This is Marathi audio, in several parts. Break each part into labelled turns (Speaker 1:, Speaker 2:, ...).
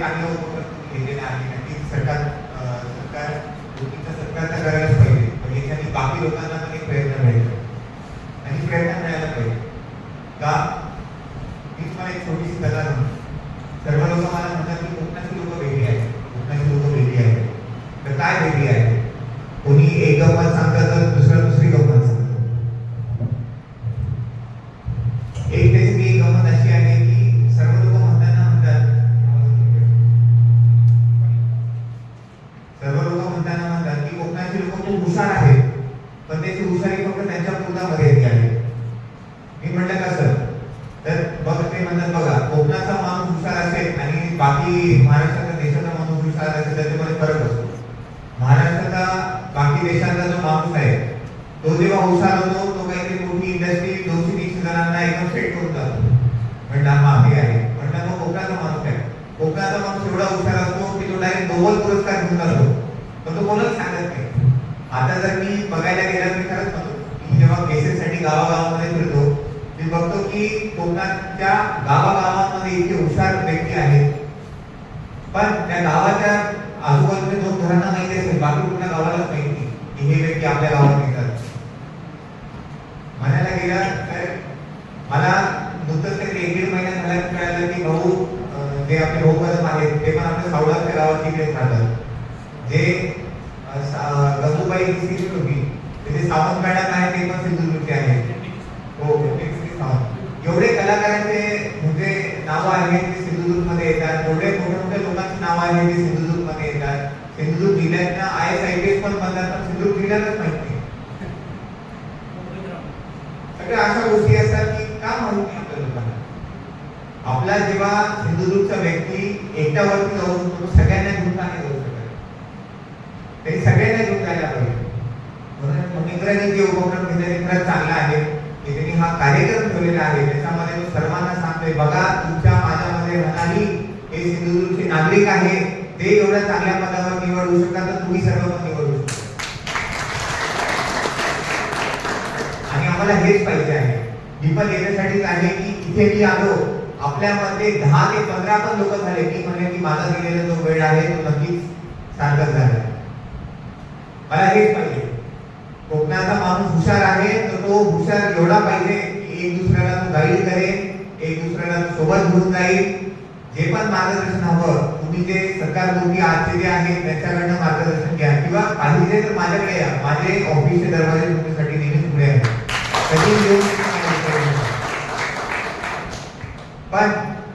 Speaker 1: चांगला केलेलं घेतलेला आहे. नक्कीच सरकार सरकार गोष्टीचं सरकार तर करायलाच पाहिजे. पण याच्याने बाकी लोकांना बाकी देशांचा जो माणूस आहे तो जेव्हा हुशार होतो तो काहीतरी मोठी इंडस्ट्री दोनशे तीनशे जणांना एकदम सेट करून जातो म्हणला माफी आहे. म्हणला मग कोकणाचा माणूस आहे. कोकणाचा माणूस एवढा हुशार असतो की तो डायरेक्ट नोबल पुरस्कार घेऊन जातो. पण तो कोणाच सांगत नाही. आता जर मी बघायला गेला मी खरंच म्हणतो मी जेव्हा केसेससाठी गावागावामध्ये फिरतो मी बघतो की कोकणाच्या गावागावांमध्ये इतके हुशार व्यक्ती आहेत. पण त्या गावाच्या आजूबाजूच्या दोन घरांना माहिती असेल बाकी कुठल्या गावालाच माहिती की हे व्यक्ती आपल्या गावात येतात. म्हणायला गेला तर मला नुकतंच काहीतरी एक दीड महिन्यात मला कळालं की भाऊ जे आपले भाऊ कदम आहेत ते पण आपल्या सावळाच्या गावात तिकडेच राहतात. जे गंगूबाई सिंधुदुर्ग होती ते सावंत मॅडम आहे ते पण सिंधुदुर्गचे आहेत. हो, हो एवढे कलाकारांचे म्हणजे नावं आहेत ते सिंधुदुर्गमध्ये येतात. एवढे मोठे मोठे लोकांची नावं आहेत ते सिंधुदुर्गमध्ये येतात. Sindhudurg जिल्ह्यातनं I S I P S पण बनतात. पण माहिती सगळ्या अशा गोष्टी असतात की का माहित आपल्या लोकांना? आपला जेव्हा सिंधुदुर्गचा व्यक्ती एकट्यावरती जाऊ शकतो तो सगळ्यांना घेऊन का जाऊ शकत. त्यांनी सगळ्यांना घेऊन जायला पाहिजे. म्हणून महेंद्राने जे उपक्रम घेतले ते खरंच चांगला आहे. की त्यांनी हा कार्यक्रम ठेवलेला आहे. त्याच्यामध्ये तो सर्वांना सांगतोय, बघा, तुमच्या माझ्यामध्ये राहणारी हे सिंधुदुर्गचे नागरिक आहे. ते एवढ्या चांगल्या पदावर निवड शकतात, तर तुम्ही सर्व आम्हाला हेच पाहिजे आहे. मी पण याच्यासाठीच आहे की इथे मी आलो. आपल्यामध्ये दहा ते पंधरा पण लोक झाले. की म्हणे की माझा दिलेला जो वेळ आहे तो नक्कीच सार्थक झाला. मला हेच पाहिजे. कोकणाचा माणूस हुशार आहे तर तो हुशार एवढा पाहिजे की एक दुसऱ्याला तो गाईड करेल एक दुसऱ्याला सोबत घेऊन जाईल. जे पण मार्गदर्शन हवं तुम्ही जे सरकार लोकी आजचे जे आहेत त्यांच्याकडनं मार्गदर्शन घ्या. किंवा पाहिजे तर माझ्याकडे या. माझे ऑफिसचे दरवाजे तुमच्यासाठी नेहमीच उघडे आहेत. कधी येऊन पण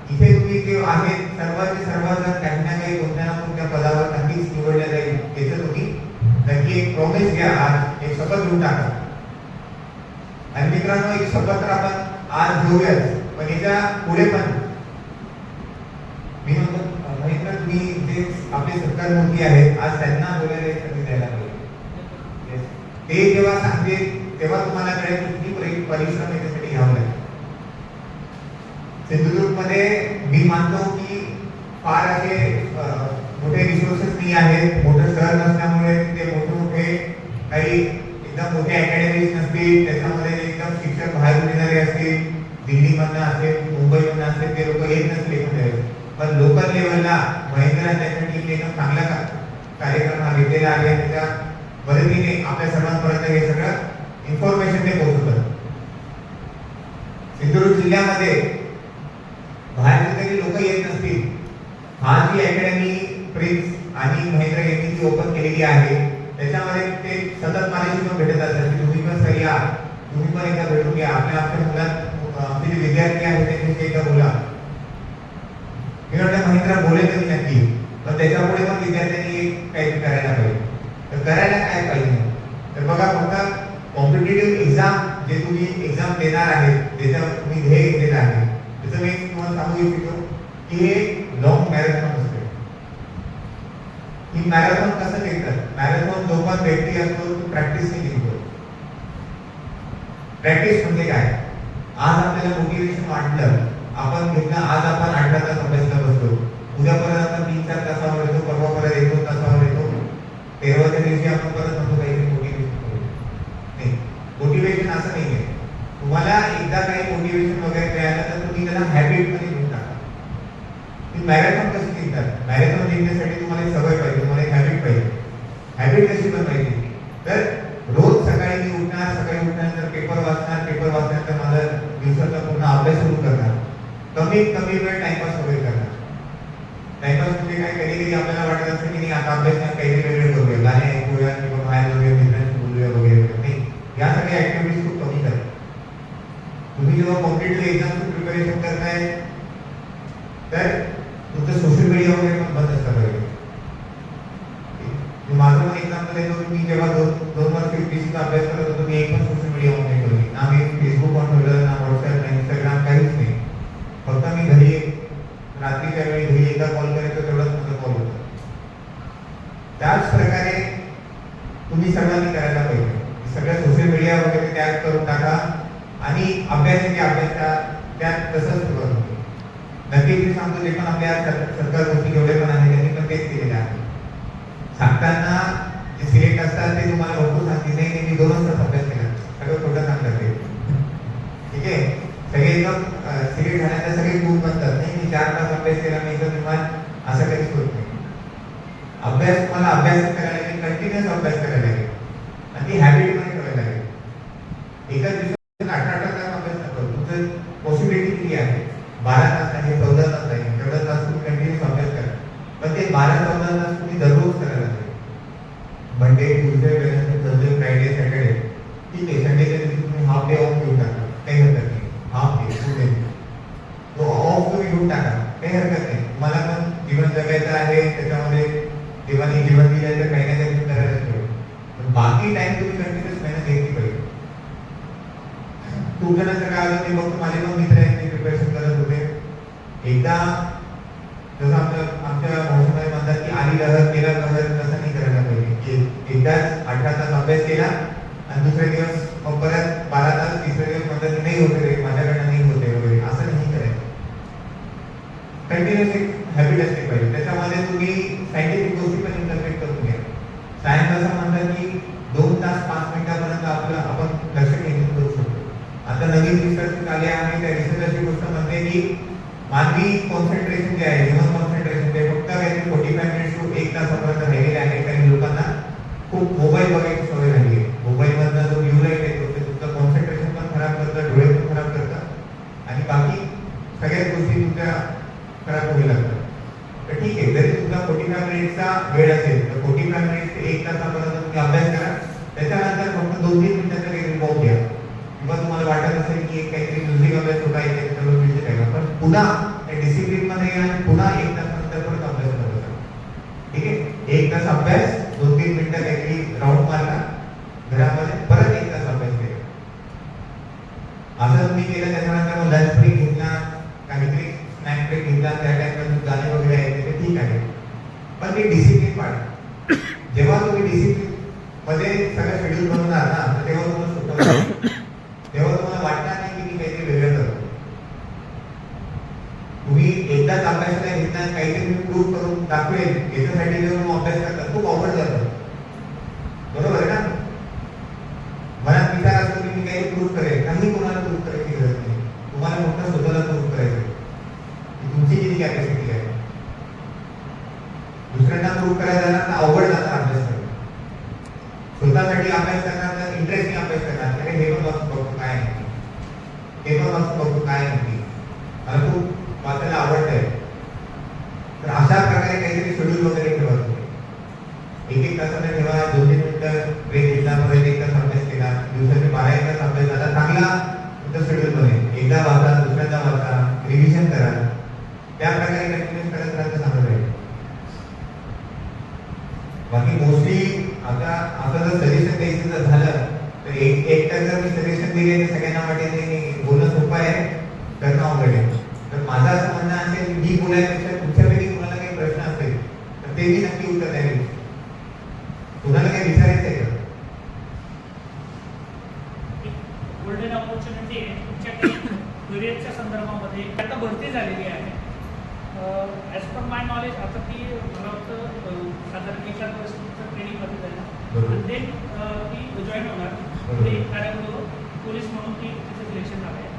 Speaker 1: इथे तुम्ही जे आहेत सर्वांचे सर्वजण काही ना काही कोणत्या ना कोणत्या पदावर नक्कीच निवडल्या जाईल. त्याचं तुम्ही नक्की एक प्रॉमिस घ्या आज. एक शपथ घेऊन टाका. आणि मित्रांनो एक शपथ तर आपण आज घेऊयाच. पण याच्यापुढे पण मी म्हणतो महेंद्र तुम्ही जे आपले सरकार मंत्री आहेत आज त्यांना बोलायला संधी द्यायला पाहिजे ते जेव्हा सांगते तेव्हा तुम्हाला कळेल परिश्रम याच्यासाठी घ्यावं लागेल. सिंधुदुर्गमध्ये मी मानतो की फार असे मोठे रिसोर्सेस नाही आहेत. मोठं शहर नसल्यामुळे ते मोठे मोठे काही एकदम मोठे अकॅडमीज नसतील. त्याच्यामध्ये एकदम शिक्षक बाहेरून येणारे असतील दिल्लीमधनं असेल मुंबईमधनं असेल ते लोक येत नसले एखाद्या पण लोकल लेवलला महेंद्र त्यासाठी एकदम चांगला का- कार्यक्रम हा घेतलेला आहे. त्याच्या मदतीने आपल्या सर्वांपर्यंत हे सगळं इन्फॉर्मेशन ते पोहोचवतात. सिंधुदुर्ग जिल्ह्यामध्ये बाहेरचे काही लोक येत नसतील. हा जी अकॅडमी प्रिन्स आणि महेंद्र यांनी जी ओपन केलेली आहे. त्याच्यामध्ये ते सतत माझ्याशी पण भेटत असतात. की तुम्ही पण सही या तुम्ही पण एकदा भेटून घ्या आपल्या आपल्या मुलात आमचे जे विद्यार्थी आहेत त्यांच्याशी एकदा बोला. हे वाटतं महेंद्र बोले तरी नक्की. पण त्याच्यापुढे पण विद्यार्थ्यांनी एक काही करायला पाहिजे. तर करायला काय पाहिजे तर बघा फक्त कॉम्पिटेटिव्ह एक्झाम जे तुम्ही एक्झाम देणार आहे त्याच्यावर तुम्ही ध्येय घेतलेलं आहे त्याचं मी तुम्हाला सांगू इच्छितो की हे लॉंग मॅरेथॉन असते. ही मॅरेथॉन कसं घेतात? मॅरेथॉन जो पण व्यक्ती असतो तो प्रॅक्टिसने घेतो. प्रॅक्टिस म्हणजे काय? आज आपल्याला मोटिवेशन वाटलं आपण घेतलं आज आपण आठ तास अभ्यास करत असतो उद्यापर्यंत आपण तीन चार तासावर हॅबिट कशी बनवायची तर रोज सकाळी मी उठणार, सकाळी उठल्यानंतर पेपर वाचणार पेपर वाचल्यानंतर माझा दिवसाचा पूर्ण अभ्यास सुरू करणार. कमीत कमी वेळ टाइमपास वगैरे करणार. टाइमपास म्हणजे काय? कधी कधी आपल्याला वाटत असतं की नाही, आता अभ्यास नाही, काहीतरी वेगळे करूया. गाणे ऐकूया किंवा बाहेर जाऊया मित्रांशी बोलूया वगैरे. नाही, या सगळ्या ऍक्टिव्हिटीज खूप कमी करा. तुम्ही जेव्हा कॉम्प्लिटली एक्झामचं प्रिपरेशन करताय, तर तुमचं सोशल मीडिया वगैरे पण मी जेव्हा दोन दोन वर्ष युपीएससीचा अभ्यास करत होतो मी एक पण सोशल मीडिया ऑन नाही करू ना मी फेसबुक ऑन ठेवलं ना व्हॉट्सअप ना इंस्टाग्राम काहीच नाही. फक्त मी घरी रात्रीच्या वेळी घरी एकदा कॉल करायचो तेवढाच माझा कॉल होता. त्याच प्रकारे तुम्ही सगळ्यांनी करायला पाहिजे. सगळ्या सोशल मीडिया वगैरे त्याग करून टाका. आणि अभ्यासाची अभ्यास म्हणजे त्या- त्यात तसंच सुरुवात होते. नक्कीच मी सांगतो जे पण आपल्या सरकार गोष्टी जेवढे पण आहेत त्यांनी पण तेच केलेले आहे. सांगताना असतात ते तुम्हाला नाही नाही, मी अभ्यास केला सगळं खोटं सांगतात ते ठीक आहे सगळे एकदम सिलेक्ट सगळे बनतात नाही मी चार तास अभ्यास केला मी एकदम असं नाही अभ्यास तुम्हाला अभ्यास करायला कंटिन्युअस अभ्यास करायला आहे त्याच्यामध्ये देवाने जीवन दिलं तर काही ना काही करायला करायलाच पण बाकी टाइम तुम्ही कंटिन्युअस मेहनत घेतली पाहिजे. खूप जणांचं काय होतं ते बघतो माझे पण मित्र आहेत ते प्रिपरेशन करत होते एकदा जसं आमच्या आमच्या भाषेमध्ये म्हणतात की आधी लहर केला लहर तसं नाही करायला पाहिजे. की एकदाच अठरा तास अभ्यास केला आणि दुसरे दिवस मग परत बारा तास तिसरे दिवस म्हणतात नाही होते रे माझ्याकडनं नाही होते वगैरे. असं नाही करायचं. कंटिन्युअस एक हॅबिट असली पाहिजे. तुम्ही सायंटिफिक गोष्टी पण इंटरप्रेट करून घ्या. सायन्स असं म्हणतात की दोन तास पाच मिनिटापर्यंत आपलं आपण लक्ष केंद्रित करू शकतो. आता नवीन रिसर्च आले आणि त्या रिसर्च अशी गोष्ट म्हणते की मानवी कॉन्सन्ट्रेशन जे आहे ह्युमन कॉन्सन्ट्रेशन ते फक्त काहीतरी फोर्टी फाय मिनिट्स टू एक तासापर्यंत राहिलेले आहे. काही लोकांना खूप मोबाईल बघायची सवय झाली आहे. मोबाईल मधला जो ब्ल्यू लाइट येतो ते तुमचं कॉन्सन्ट्रेशन पण खराब करतं डोळे पण खराब करतं. आणि बाकी सगळ्याच गोष्टी तुमच्या खराब होऊ लागतात तर ठीक आहे जरी तुमचा फोर्टी फाय मिनिटचा वेळ असेल तर फोर्टी फाय मिनिट ते एक तासापर्यंत तुम्ही अभ्यास करा त्याच्यानंतर फक्त दोन तीन मिनिटाचा काही रिपॉर्ट घ्या किंवा तुम्हाला वाटत असेल की एक काहीतरी म्युझिक अभ्यास होता येते त्याच्यावर म्युझिक आहे पण पुन्हा त्या डिसिप्लिनमध्ये या आणि पुन्हा एक तासानंतर परत अभ्यास करायचा ठीक आहे एक तास अभ्यास दोन तीन मिनिटं काहीतरी राऊंड मारला घरामध्ये परत एक तास अभ्यास केला. असं मी केलं त्याच्यानंतर मग लंच ब्रेक घेतला काहीतरी स्नॅक ब्रेक घेतला त्या टाइमला गाणे वगैरे ऐकले ते ठीक आहे. पण ते डिसिप्लिन पाळा जेव्हा तुम्ही डिसिप्लिनमध्ये सगळं शेड्यूल बनवणार ना तर तेव्हा तुम्हाला सुटत नाही. तेव्हा तुम्हाला वाटणार नाही की मी काहीतरी वेगळं करतो तुम्ही एकदाच अभ्यासाला घेतला काहीतरी मी प्रूव्ह करून दाखवेल याच्यासाठी जेव्हा तुम्ही अभ्यास करता खूप अवघड जातो. बरोबर आहे ना? मनात विचार असतो की मी काही प्रूव्ह करेल. काही कोणाला प्रूव्ह करायची गरज नाही. तुम्हाला फक्त स्वतःला प्रूव्ह करायचं तुमची किती कॅपॅसिटी आहे. दुसऱ्यांना प्रूव्ह करायला जाणार तर अवघड जातं अभ्यास करणं. स्वतःसाठी अभ्यास करणार तर इंटरेस्टिंग अभ्यास करणार. अरे हे पण वाचून बघतो काय? आहे हे पण वाचून बघतो काय? आहे नक्की. मला खूप वाचायला आवडतंय तर अशा प्रकारे काहीतरी शेड्यूल वगैरे ठेवा तुम्ही एक एक तासाने ठेवा दोन तीन मिनिटं ब्रेक घेतला परत एक तास अभ्यास केला दिवसाचे बारा एक तास अभ्यास झाला चांगला तुमच्या शेड्यूल मध्ये एकदा वाचा दुसऱ्यांदा वाचा रिव्हिजन करा त्या प्रकारे कंटिन्यूस करत राहतं चांगलं राहील बाकी मोस्टली आता आता जर सजेशन द्यायचं जर झालं तर एक एकटा जर मी सजेशन दिले तर सगळ्यांना वाटेल की बोलणं सोपं आहे करणं अवघड आहे तर माझं असं म्हणणं असेल मी बोलायपेक्षा तुमच्यापैकी कुणाला काही प्रश्न असेल तर ते मी नक्की उत्तर द्यावे कुणाला काही विचारायचं आहे का
Speaker 2: गोल्डन ऑपॉर्च्युनिटी आहे तुमच्या करिअरच्या संदर्भामध्ये आता भरती झालेली आहे ॲज पर माय नॉलेज आता ती मला वाटतं साधारण एका वर्ष तुमचं ट्रेनिंगमध्ये जाईल.
Speaker 1: बरोबर.
Speaker 2: आणि ती जॉईन होणार. ते कार्यक्रम पोलीस म्हणून ती तिचं सिलेक्शन झालं आहे.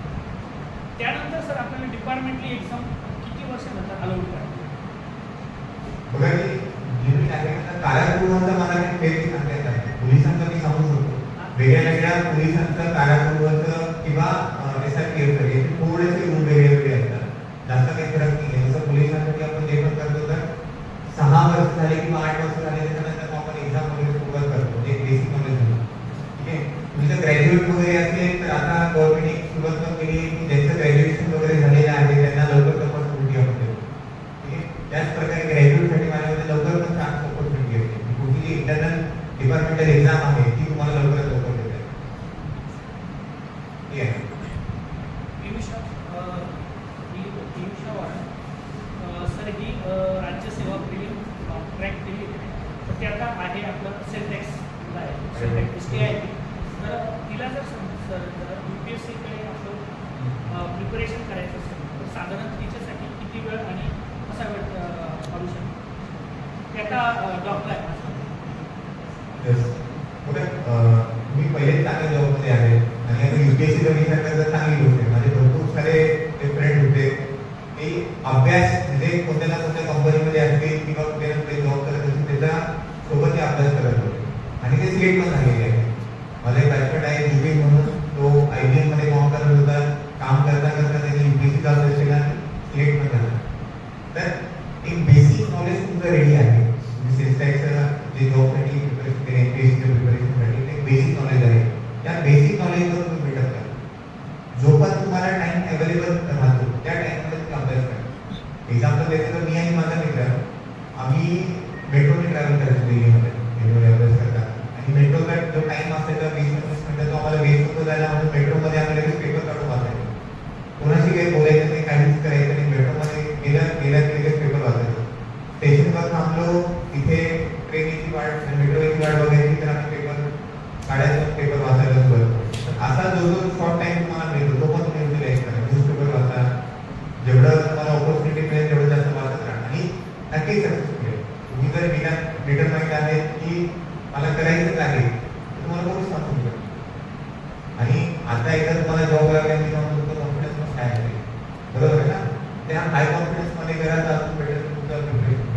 Speaker 2: त्यानंतर सर आपल्याला डिपार्टमेंटली एक्झाम किती वर्ष नंतर अलाउड करा
Speaker 1: बघा आहे कारागृहाचा मला फेरी पोलिसांचं मी सांगू शकतो. वेगळ्या वेगळ्या पोलिसांचं कारागृहाचं किंवा एस आय पी एफ थोडेसे रूल वेगळे वेगळे असतात जास्त काही करण्यासाठी आपण जे पण करतो तर सहा वर्ष झाले झाले त्याच्यानंतर मग आपण एक्झाम वगैरे सुरुवात करतो म्हणजे बेसिक नॉलेज म्हणून ठीक आहे तुमचं ग्रॅज्युएट वगैरे असले तर आता गव्हर्नमेंट एक सुरुवात पण केली की ज्यांचं ग्रॅज्युएशन वगैरे झालेलं आहे त्यांना लवकर अपॉर्च्युनिटी आपण देतो ठीक आहे त्याचप्रकारे ग्रॅज्युएटसाठी माझ्यामध्ये लवकर पण चान्स अपॉर्च्युनिटी असते. कुठली जी इंटरनल डिपार्टमेंटल एक्झाम आहे ती तुम्हाला लवकर देते ठीक आहे
Speaker 2: पियुषा अ, ही पियुषा वाळा अ, सर ही अ, राज्य सेवा केली ट्रॅक केली होती तर ते आता आहे आपलं सेल्टेक्सला आहे सेल्टेक्स एस टी आहे ती तर तिला जर सम- सर यू पी एस सीकडे आपलं प्रिपरेशन करायचं असेल तर साधारण तिच्यासाठी किती वेळ आणि कसा वेळ अ, काढू शकतो डॉक्टर
Speaker 1: मी पहिलेच चांगल्या जॉबमध्ये आहे. आणि आता युपीएससीचा विचार करता चांगली गोष्ट आहे. माझे भरपूर सारे फ्रेंड होते. मी अभ्यास म्हणजे कोणत्या ना कोणत्या कंपनी असतील किंवा कुठे ना कुठे जॉब करत असतील त्याच्या सोबत ते अभ्यास करत होते आणि ते सिलेक्ट पण झालेले आहे माझा एक बॅचमेट आहे जुबी म्हणून तो आय बी एममध्ये काम करत होता काम करता करता त्यांनी युपीएससीचा अभ्यास केला आणि सिलेक्ट पण झाला तर एक बेसिक नॉलेज तुमचं रेडी आहे म्हणजे सेल्सटॅक्सचं जे जॉबसाठी प्रिपरेशन केले एमपीएससीच्या प्रिपरेशनसाठी ते बेसिक नॉलेज आहे त्या बेसिक नॉलेजवर तुम्ही भेटत का जो पण तुम्हाला टाइम अवेलेबल राहतो त्या टाइममध्ये तुम्ही अभ्यास करा एक्झाम्पल द्यायचं तर मी आणि माझा मित्र आम्ही मेट्रोने ट्रॅव्हल करायचो दिल्लीमध्ये मेट्रोने अभ्यास करता आणि मेट्रोचा जो टाइम असायचा वीस पंचवीस मिनिटं तो आम्हाला वेस्ट होतो जायला म्हणून मेट्रोमध्ये आम्ही लगेच पेपर काढून वाचायचो. कोणाशी काही बोलायचं नाही काहीच करायचं नाही मेट्रोमध्ये गेल्या गेल्या की लगेच पेपर वाचायचो स्टेशनवर थांबलो तिथे ट्रेनची वाट मेट्रोची वाट बघायची तर आम्ही पेपर काढायचं पेपर वाचायला सुरुवात असा जो जो शॉर्ट टाइम तुम्हाला मिळतो तो पण तुम्ही युटिलाइज करा न्यूजपेपर वाचा जेवढं तुम्हाला ऑपॉर्च्युनिटी मिळेल तेवढं जास्त वाचत राहा. आणि नक्कीच सक्सेस मिळेल. तुम्ही जर विना डिटरमाइंड आहे की मला करायचंच आहे तुम्हाला कोणी सांगू शकतो आता एकदा तुम्हाला जॉब लागेल की मग तुमचं कॉन्फिडन्स मग काय होईल बरोबर आहे ना? त्या हाय कॉन्फिडन्समध्ये करा तर अजून बेटर तुमचा प्रिपरेशन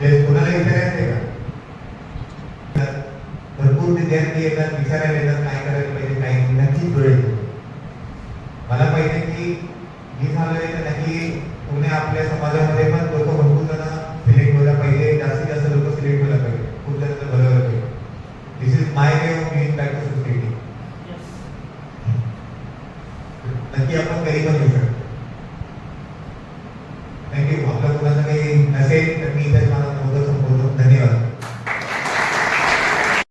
Speaker 1: ते कोणाला विचारायचं आहे का? भरपूर विद्यार्थी येतात विचारायला येतात काय करायला पाहिजे काय नक्कीच वेळ मला पाहिजे की मी झालोय तर नक्की पुणे आपल्या समाजामध्ये पण लोक भरपूर जण सिलेक्ट व्हायला पाहिजे जास्तीत जास्त लोक सिलेक्ट व्हायला पाहिजे खूप जणांचं भलं व्हायला पाहिजे this is my way of giving back to society
Speaker 2: yes
Speaker 1: नक्की आपण